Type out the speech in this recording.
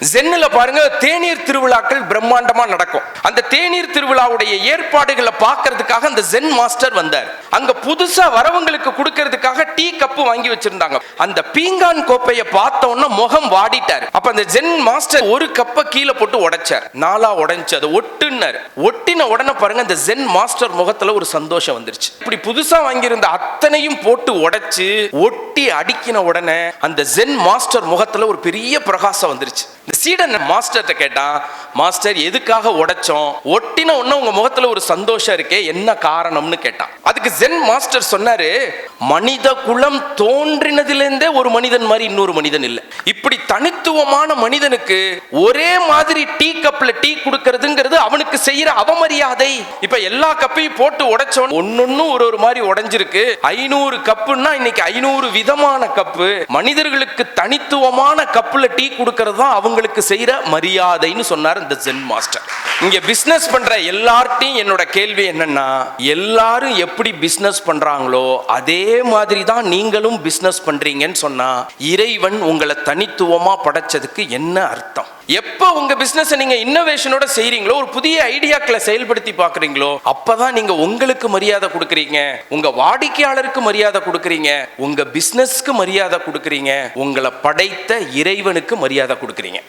ஜென்னில் பாருங்க தேநீர் திருவிழாக்கள் பிரம்மாண்டமா நடக்கும். அந்த தேநீர் திருவிழாவுடைய ஏற்பாடுகளை பார்க்கறதுக்காக அந்த ஜென் மாஸ்டர் வந்தார். அங்க புதுசா வரவங்களுக்கு கொடுக்கறதுக்காக டீ கப்பு வாங்கி வச்சிருந்தாங்க. அந்த பீங்கான் கோப்பையை பார்த்த உடனே முகம் வாடிட்டார். அப்ப அந்த ஜென் மாஸ்டர் ஒரு கப்பை கீழே போட்டு உடைச்சார். நாளா உடைஞ்சு அதை ஒட்டுனார். ஒட்டின உடனே பாருங்க அந்த ஜென் மாஸ்டர் முகத்துல ஒரு சந்தோஷம் வந்துருச்சு. இப்படி புதுசா வாங்கியிருந்த அத்தனையும் போட்டு உடைச்சு ஒட்டி அடிக்கின உடனே அந்த ஜென் மாஸ்டர் முகத்துல ஒரு பெரிய பிரகாசம் வந்துருச்சு. இந்த சீடன் மாஸ்டர்கிட்ட கேட்டான் மாஸ்டர் எதுக்காக உடைச்சோம்? ஒட்டின உடனே உங்க முகத்துல ஒரு சந்தோஷம் இருக்கே என்ன காரணம்னு கேட்டான். அதுக்கு ஜென் மாஸ்டர் சொன்னாரு மனித குலம் தோன்றினதிலிருந்தே ஒரு மனிதன் மாதிரி இன்னொரு மனிதன் இல்லை. இப்படி தனித்துவமான மனிதனுக்கு ஒரே மாதிரி டீ கப்ல டீ கொடுக்கறதுங்கிற அவனுக்கு செய்யற அவமரியாதை. இப்ப எல்லா கப்பையும் போட்டு உடைச்சோம் ஒன்னொன்னு ஒரு ஒரு மாதிரி உடைஞ்சிருக்கு. ஐநூறு கப்புன்னா இன்னைக்கு ஐநூறு விதமான கப்பு. மனிதர்களுக்கு தனித்துவமான கப்புல டீ கொடுக்கறது தான் அவங்களுக்கு செய்யற மரியாதைன்னு சொன்னார் இந்த ஜென் மாஸ்டர் இங்க பிசினஸ் பண்ற எல்லார்ட்டையும் என்னோட கேள்வி என்னன்னா எல்லாரும் எப்படி பிசினஸ் பண்றாங்களோ அதே மாதிரி தான் நீங்களும் பிசினஸ் பண்றீங்கன்னு சொன்னா இறைவன் உங்களை தனித்துவமா படைச்சதுக்கு என்ன அர்த்தம்? எப்போ உங்க பிசினஸ் நீங்க இன்னோவேஷனோட செய்கிறீங்களோ ஒரு புதிய ஐடியாக்களை செயல்படுத்தி பாக்குறீங்களோ அப்பதான் நீங்க உங்களுக்கு மரியாதை கொடுக்குறீங்க. உங்க வாடிக்கையாளருக்கு மரியாதை கொடுக்குறீங்க. உங்க பிசினஸ்க்கு மரியாதை கொடுக்குறீங்க. உங்களை படைத்த இறைவனுக்கு மரியாதை கொடுக்குறீங்க.